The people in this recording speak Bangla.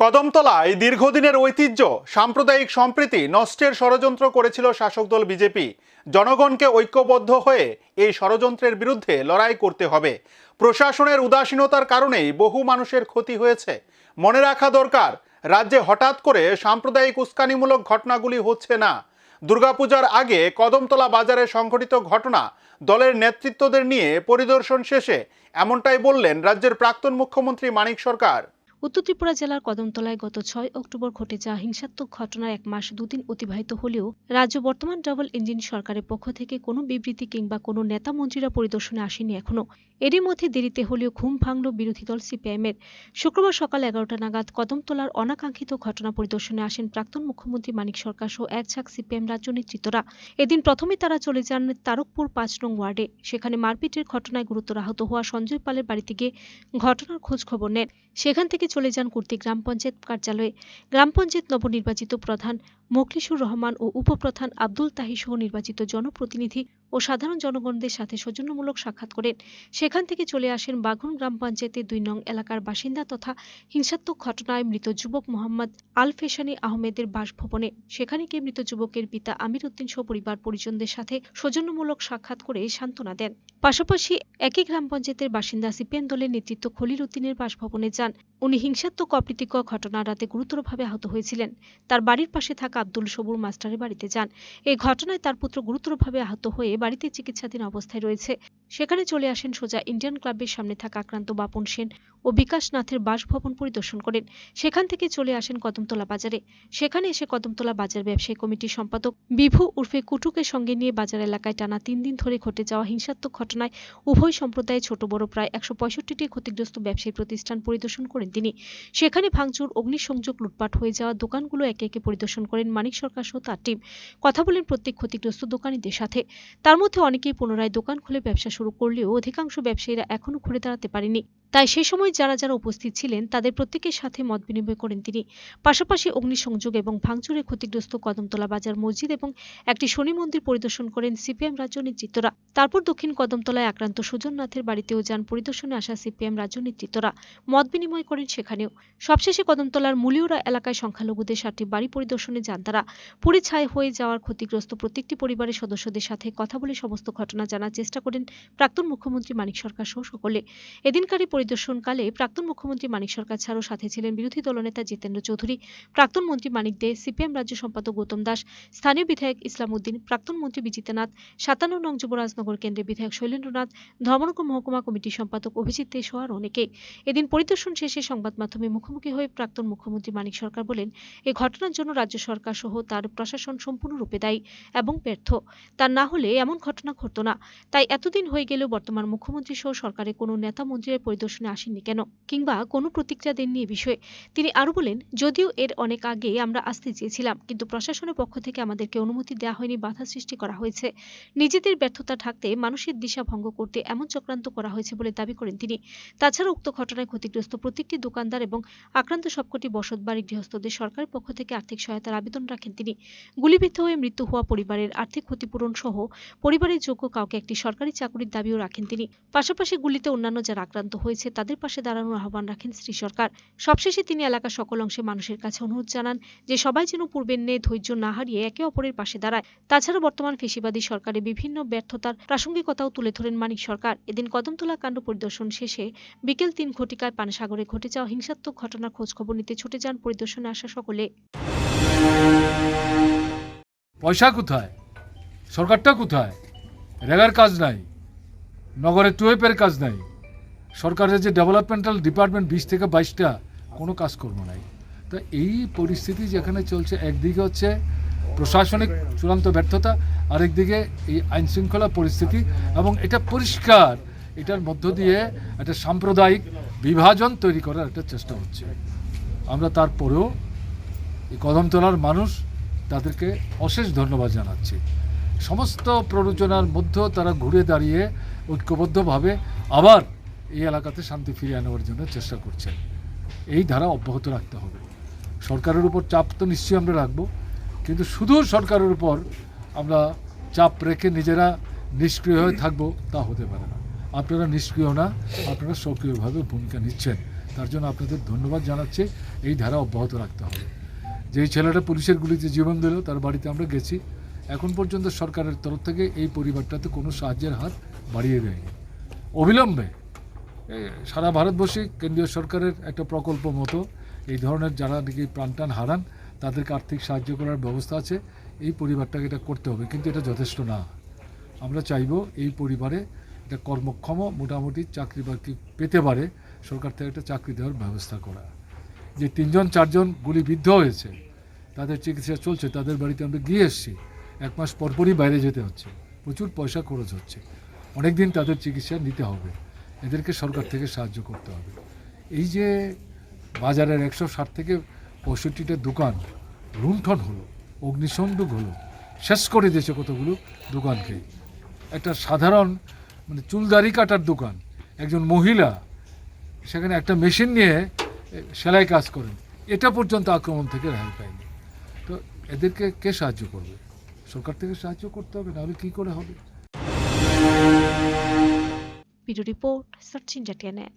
কদমতলায় দীর্ঘদিনের ঐতিহ্য, সাম্প্রদায়িক সম্প্রীতি নষ্টের ষড়যন্ত্র করেছিল শাসক দল বিজেপি। জনগণকে ঐক্যবদ্ধ হয়ে এই ষড়যন্ত্রের বিরুদ্ধে লড়াই করতে হবে। প্রশাসনের উদাসীনতার কারণেই বহু মানুষের ক্ষতি হয়েছে। মনে রাখা দরকার, রাজ্যে হঠাৎ করে সাম্প্রদায়িক উস্কানিমূলক ঘটনাগুলি হচ্ছে না। দুর্গাপূজার আগে কদমতলা বাজারে সংঘটিত ঘটনা দলের নেতৃত্বদের নিয়ে পরিদর্শন শেষে এমনটাই বললেন রাজ্যের প্রাক্তন মুখ্যমন্ত্রী মানিক সরকার। উত্তর ত্রিপুরা জেলার কদমতলায় গত ছয় অক্টোবর ঘটে যাওয়া হিংসাত্মক ঘটনার এক মাস দুদিন অতিবাহিত হলেও রাজ্য বর্তমান ডাবল ইঞ্জিন সরকারের পক্ষ থেকে কোনো বিবৃতি কিংবা কোনো নেতা মন্ত্রীরা পরিদর্শনে আসেনি এখনও এরই মধ্যে দেরিতে হলেও ঘুম ভাঙল বিরোধী দল সিপিআইএমের। শুক্রবার সকাল এগারোটা নাগাদ কদমতলার অনাকাঙ্ক্ষিত ঘটনা পরিদর্শনে আসেন প্রাক্তন মুখ্যমন্ত্রী মানিক সরকার সহ এক ঝাঁক সিপিএম রাজ্য নেতৃত্বরা। এদিন প্রথমে তারা চলে যান তারকপুর পাঁচ নং ওয়ার্ডে। সেখানে মারপিটের ঘটনায় গুরুতর আহত হওয়া সঞ্জয় পালের বাড়িতে গিয়ে ঘটনার খোঁজ খবর নেন। সেখান থেকে চলে যান কুর্তি গ্রাম পঞ্চায়েত কার্যালয়ে। গ্রাম পঞ্চায়েত নবনির্বাচিত প্রধান মোখলিসুর রহমান ও উপপ্রধান আব্দুল তাহি সহ নির্বাচিত জনপ্রতিনিধি ও সাধারণ জনগণদের সাথে সৌজন্যমূলক সাক্ষাৎ করেন। সেখান থেকে চলে আসেন বাঘন গ্রাম পঞ্চায়েতের দুই নং এলাকার বাসিন্দা তথা হিংসাত্মক ঘটনায় মৃত যুবক মোহাম্মদ আল ফেশানি আহমেদের বাসভবনে। সেখানে গিয়ে মৃত যুবকের পিতা আমির উদ্দিন সহ পরিবার পরিজনদের সাথে সৌজন্যমূলক সাক্ষাৎ করে সান্ত্বনা দেন। পাশাপাশি একই গ্রাম পঞ্চায়েতের বাসিন্দা সিপিএম দলের নেতৃত্ব খলিল উদ্দিনের বাসভবনে যান। উনি হিংসাত্মক অপ্রীতিকর ঘটনার রাতে গুরুতরভাবে আহত হয়েছিলেন। তার বাড়ির পাশে থাকা আব্দুল সবুর মাস্টারের বাড়িতে যান। এই ঘটনায় তার পুত্র গুরুতরভাবে আহত হয়ে বাড়িতে চিকিৎসাধীন অবস্থায় রয়েছে। সেখানে চলে আসেন সোজা ইন্ডিয়ান ক্লাবের সামনে থাকা আক্রান্ত বাপন সেন। ও বিকাশ নাথের বাসভবন পরিদর্শন করেন। সেখান থেকে চলে আসেন কদমতলা বাজারে। সেখানে এসে কদমতলা বাজার ব্যবসায়ী কমিটির সম্পাদক বিভু উর্ফে কুটুকে সঙ্গে নিয়ে বাজার এলাকায় টানা তিন দিন ধরে ঘটে যাওয়া হিংসাত্মক ঘটনায় উভয় সম্প্রদায়ে ছোট বড় প্রায় একশো পঁয়ষট্টিটি ক্ষতিগ্রস্ত ব্যবসায়ী প্রতিষ্ঠান পরিদর্শন করেন তিনি। সেখানে ভাঙচুর, অগ্নিসংযোগ, লুটপাট হয়ে যাওয়া দোকানগুলো একে একে পরিদর্শন করেন মানিক সরকার সহ তার টিম। কথা বলেন প্রত্যেক ক্ষতিগ্রস্ত দোকানীদের সাথে। তার মধ্যে অনেকেই পুনরায় দোকান খুলে ব্যবসা শুরু করলেও অধিকাংশ ব্যবসায়ীরা এখনও ঘুরে দাঁড়াতে পারেনি। তাই সে সময় যারা যারা উপস্থিত ছিলেন, তাদের প্রত্যেকের সাথে মত বিনিময় করেন তিনি। পাশাপাশি অগ্নিসংযোগ এবং ভাঙচুরে ক্ষতিগ্রস্ত কদমতলা বাজার মসজিদ এবং একটি শনি মন্দির পরিদর্শন করেন সিপিএম রাজ্য তারপর দক্ষিণ কদমতলায় আক্রান্ত সুজন নাথের বাড়িতেও যান পরিদর্শনে আসা সিপিএম রাজ্য মত বিনিময় করেন সেখানেও। সবশেষে কদমতলার মুলিউরা এলাকায় সংখ্যালঘুদের সাতটি বাড়ি পরিদর্শনে যান তারা। পুড়ে ছাই হয়ে যাওয়ার ক্ষতিগ্রস্ত প্রত্যেকটি পরিবারের সদস্যদের সাথে কথা বলে সমস্ত ঘটনা জানার চেষ্টা করেন প্রাক্তন মুখ্যমন্ত্রী মানিক সরকার সহ সকলে। এদিনকারই পরিদর্শনকালে প্রাক্তন মুখ্যমন্ত্রী মানিক সরকার ছাড়াও সাথে ছিলেন বিরোধী দলনেতা জিতেন্দ্র চৌধুরী, প্রাক্তন মন্ত্রী মানিক দে, সিপিএম রাজ্য সম্পাদক গৌতম দাস, স্থানীয় বিধায়ক ইসলাম উদ্দিন প্রাক্তন মন্ত্রী বিজিতনাথ, সাতান্ন নং যুবরাজনগর কেন্দ্রের বিধায়ক শৈলেন্দ্রনাথ, ধর্মনগর মহকুমা কমিটির সম্পাদক অভিজিৎ দে সহ আর অনেকে। এদিন পরিদর্শন শেষে সংবাদ মাধ্যমে মুখোমুখি হয়ে প্রাক্তন মুখ্যমন্ত্রী মানিক সরকার বলেন এই ঘটনার জন্য রাজ্য সরকার সহ তার প্রশাসন সম্পূর্ণরূপে দায়ী এবং ব্যর্থ। তা না হলে এমন ঘটনা ঘটত না। তাই এতদিন হয়ে গেলেও বর্তমান মুখ্যমন্ত্রী সহ সরকারের কোনো নেতা মন্ত্রীর পরিদর্শনে আসেননি। কেন? কিংবা কোনো প্রতিক্রিয়া দেননি এ বিষয়ে? তিনি আরও বলেন, যদিও এর অনেক আগে আমরা আসতে চেয়েছিলাম, কিন্তু প্রশাসনের পক্ষ থেকে আমাদেরকে অনুমতি দেওয়া হয়নি, বাধা সৃষ্টি করা হয়েছে। নিজেদের ব্যর্থতা ঢাকতে মানুষের দিশা ভঙ্গ করতে এমন চক্রান্ত করা হয়েছে বলে দাবি করেন তিনি। তাছাড়া উক্ত ঘটনায় ক্ষতিগ্রস্ত প্রত্যেকটি দোকানদার এবং আক্রান্ত সবকটি বসতবাড়ি গৃহস্থদের সরকারের পক্ষ থেকে আর্থিক সহায়তার আবেদন রাখেন তিনি। গুলিবিদ্ধ হয়ে মৃত্যু হওয়া পরিবারের আর্থিক ক্ষতিপূরণ সহ পরিবারের যোগ্য কাউকে একটি সরকারি চাকরির দাবিও রাখেন তিনি। পাশাপাশি গুলিতে অন্যান্য যারা আক্রান্ত হয়েছে তাদের পাশে দাঁড়ানোর আহ্বান রাখেন শ্রী সরকার। সবশেষে তিনি এলাকার সকল অংশে মানুষের কাছে অনুরোধ জানান যে, সবাই যেন পূর্বের ন্যায় ধৈর্য না হারিয়ে একে অপরের পাশে দাঁড়ায়। তাছাড়া বর্তমান ফেসিবাদী সরকারের বিভিন্ন ব্যর্থতার প্রাসঙ্গিকতাও তুলে ধরেন মানিক সরকার। এদিন কদমতলা কাণ্ড পরিদর্শন শেষে বিকেল তিন ঘটিকায় পানসাগরে ঘটে যাওয়া হিংসাত্মক ঘটনার খোঁজখবর নিতে ছুটে যান পরিদর্শনে আসা সকলে। পয়সা কোথায়? সরকারটা কোথায়? রেগার কাজ নাই। নগরের টুয়েপের কাজ নাই। সরকারের যে ডেভেলপমেন্টাল ডিপার্টমেন্ট বিশ থেকে বাইশটা, কোনো কাজকর্ম নাই। তো এই পরিস্থিতি যেখানে চলছে, একদিকে হচ্ছে প্রশাসনিক চূড়ান্ত ব্যর্থতা, আরেকদিকে এই আইন শৃঙ্খলা পরিস্থিতি এবং এটা পরিষ্কার, এটার মধ্য দিয়ে একটা সাম্প্রদায়িক বিভাজন তৈরি করার একটা চেষ্টা হচ্ছে। আমরা তারপরেও এই কদমতলার মানুষ তাদেরকে অশেষ ধন্যবাদ জানাচ্ছি। সমস্ত প্ররোচনার মধ্যেও তারা ঘুরে দাঁড়িয়ে ঐক্যবদ্ধভাবে আবার এই এলাকাতে শান্তি ফিরিয়ে আনার জন্য চেষ্টা করছেন। এই ধারা অব্যাহত রাখতে হবে। সরকারের উপর চাপ তো নিশ্চয়ই আমরা রাখব, কিন্তু শুধু সরকারের উপর আমরা চাপ রেখে নিজেরা নিষ্ক্রিয় হয়ে থাকব তা হতে পারে না। আপনারা নিষ্ক্রিয় না, আপনারা সক্রিয়ভাবে ভূমিকা নিচ্ছেন। তার জন্য আপনাদের ধন্যবাদ জানাচ্ছি। এই ধারা অব্যাহত রাখতে হবে। যেই ছেলেটা পুলিশের গুলিতে জীবন দিল, তার বাড়িতে আমরা গেছি। এখন পর্যন্ত সরকারের তরফ থেকে এই পরিবারটাতে কোনো সাহায্যের হাত বাড়িয়ে দেয়নি। অবিলম্বে সারা ভারতবর্ষে কেন্দ্রীয় সরকারের একটা প্রকল্প মতো এই ধরনের যারা নাকি প্রাণটান হারান, তাদেরকে আর্থিক সাহায্য করার ব্যবস্থা আছে। এই পরিবারটাকে এটা করতে হবে, কিন্তু এটা যথেষ্ট না। আমরা চাইব এই পরিবারে এটা কর্মক্ষম, মোটামুটি চাকরি বাকরি পেতে পারে, সরকার থেকে একটা চাকরি দেওয়ার ব্যবস্থা করা। যে তিনজন, চারজন গুলিবিদ্ধ হয়েছে, তাদের চিকিৎসা চলছে, তাদের বাড়িতে আমরা গিয়ে এসেছি। এক মাস পরপরই বাইরে যেতে হচ্ছে, প্রচুর পয়সা খরচ হচ্ছে। অনেক দিন তাদের চিকিৎসা নিতে হবে। এদেরকে সরকার থেকে সাহায্য করতে হবে। এই যে বাজারের একশো ষাট থেকে পঁয়ষট্টিটা দোকান লুণ্ঠন হলো, অগ্নিসংযোগ হলো, শেষ করে দিয়েছে কতগুলো দোকানকে। একটা সাধারণ মানে চুলদারি কাটার দোকান, একজন মহিলা সেখানে একটা মেশিন নিয়ে সেলাই কাজ করেন, এটা পর্যন্ত আক্রমণ থেকে রেহাই পায়নি। তো এদেরকে কে সাহায্য করবে? সরকার থেকে সাহায্য করতে হবে, নাহলে কী করে হবে? Bureau Report, Sachin Jatianet.